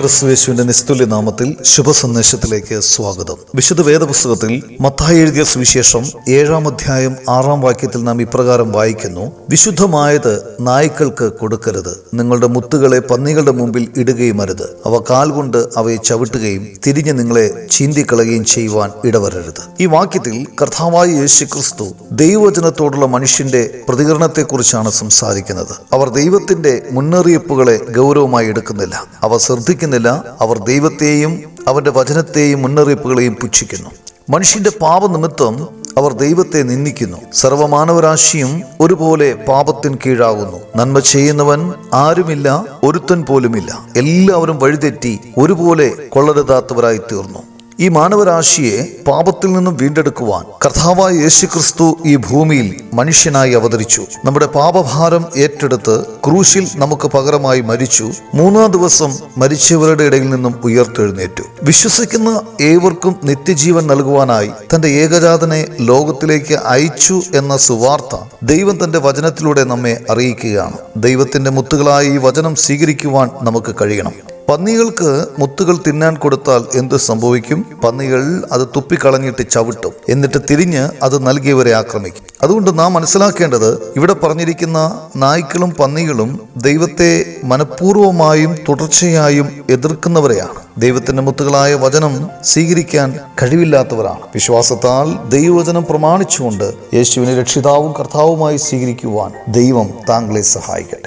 ക്രിസ്തുവേശുവിന്റെ നിസ്തുല്യ നാമത്തിൽ ശുഭസന്ദേശത്തിലേക്ക് സ്വാഗതം. വിശുദ്ധ വേദപുസ്തകത്തിൽ മത്തായി എഴുതിയ സുവിശേഷം ഏഴാം അധ്യായം ആറാം വാക്യത്തിൽ നാം ഇപ്രകാരം വായിക്കുന്നു വിശുദ്ധമായത് നായ്ക്കൾക്ക് കൊടുക്കരുത് നിങ്ങളുടെ മുത്തുകളെ പന്നികളുടെ മുമ്പിൽ ഇടുകയും അരുത്. അവ കാൽ കൊണ്ട് അവയെ ചവിട്ടുകയും തിരിഞ്ഞ് നിങ്ങളെ ചീന്തിക്കളയുകയും ചെയ്യുവാൻ ഇടവരരുത്. ഈ വാക്യത്തിൽ കർത്താവായ യേശു ക്രിസ്തു ദൈവവചനത്തോടുള്ള മനുഷ്യന്റെ പ്രതികരണത്തെക്കുറിച്ചാണ് സംസാരിക്കുന്നത്. അവർ ദൈവത്തിന്റെ മുന്നറിയിപ്പുകളെ ഗൗരവമായി എടുക്കുന്നില്ല. അവ ശ്രദ്ധിക്കുന്നില്ല അവർ ദൈവത്തെയും അവന്റെ വചനത്തെയും മുന്നറിയിപ്പുകളെയും പുച്ഛിക്കുന്നു. മനുഷ്യന്റെ പാപനിമിത്തം അവർ ദൈവത്തെ നിന്ദിക്കുന്നു. സർവമാനവരാശിയും ഒരുപോലെ പാപത്തിന് കീഴാകുന്നു. നന്മ ചെയ്യുന്നവൻ ആരുമില്ല ഒരുത്തൻ പോലുമില്ല. എല്ലാവരും വഴിതെറ്റി ഒരുപോലെ കൊള്ളരുതാത്തവരായി തീർന്നു ഈ മാനവരാശിയെ പാപത്തിൽ നിന്നും വീണ്ടെടുക്കുവാൻ കർത്താവായ യേശുക്രിസ്തു ഈ ഭൂമിയിൽ മനുഷ്യനായി അവതരിച്ചു. നമ്മുടെ പാപഭാരം ഏറ്റെടുത്ത് ക്രൂശിൽ നമുക്ക് പകരമായി മരിച്ചു. മൂന്നാം ദിവസം മരിച്ചവരുടെ ഇടയിൽ നിന്നും ഉയർത്തെഴുന്നേറ്റു. വിശ്വസിക്കുന്ന ഏവർക്കും നിത്യജീവൻ നൽകുവാനായി തന്റെ ഏകജാതനെ ലോകത്തിലേക്ക് അയച്ചു എന്ന സുവാർത്ത ദൈവം തന്റെ വചനത്തിലൂടെ നമ്മെ അറിയിക്കുകയാണ്. ദൈവത്തിന്റെ മുത്തുകളായി ഈ വചനം സ്വീകരിക്കുവാൻ നമുക്ക് കഴിയണം. പന്നികൾക്ക് മുത്തുകൾ തിന്നാൻ കൊടുത്താൽ എന്ത് സംഭവിക്കും? പന്നികൾ അത് തുപ്പിക്കളഞ്ഞിട്ട് ചവിട്ടും. എന്നിട്ട് തിരിഞ്ഞ് അത് നൽകിയവരെ ആക്രമിക്കും. അതുകൊണ്ട് നാം മനസ്സിലാക്കേണ്ടത് ഇവിടെ പറഞ്ഞിരിക്കുന്ന നായ്ക്കളും പന്നികളും ദൈവത്തെ മനഃപൂർവമായും തുടർച്ചയായും എതിർക്കുന്നവരെയാണ്. ദൈവത്തിന്റെ മുത്തുകളായ വചനം സ്വീകരിക്കാൻ കഴിവില്ലാത്തവരാണ്. വിശ്വാസത്താൽ ദൈവവചനം പ്രമാണിച്ചുകൊണ്ട് യേശുവിനെ രക്ഷിതാവും കർത്താവുമായി സ്വീകരിക്കുവാൻ ദൈവം താങ്കളെ സഹായിക്കട്ടെ.